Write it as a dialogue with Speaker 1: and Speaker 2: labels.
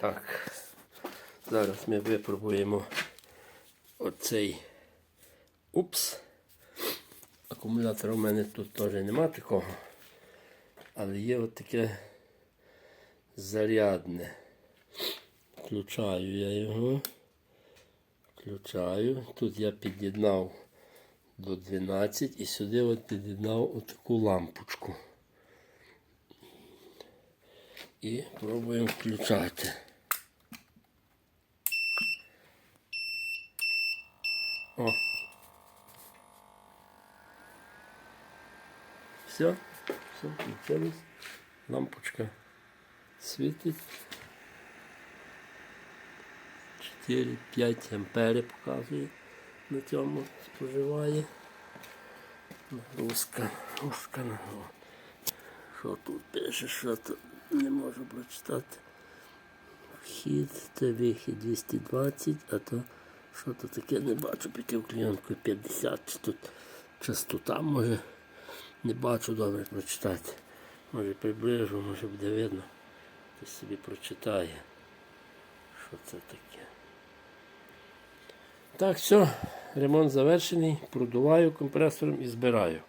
Speaker 1: Так, зараз ми випробуємо оцей упс. Акумулятора у мене тут теж нема такого. Але є от таке зарядне. Включаю я його. Включаю. Тут я під'єднав до 12 і сюди от під'єднав отаку лампочку. І пробуємо включати. О. Все, все, включилось. Лампочка світить. 4-5 ампери показує на цьому споживає. Нагрузка, нагрузка, нагрузка. Що тут пише, що тут не можу прочитати. Вхід, це вихід 220, а то що то таке не бачу, піти клієнтку 50, чи тут частота може не бачу добре прочитати. Може приближу, може буде видно. Хтось собі прочитає. Що це таке? Так, все, ремонт завершений, продуваю компресором і збираю.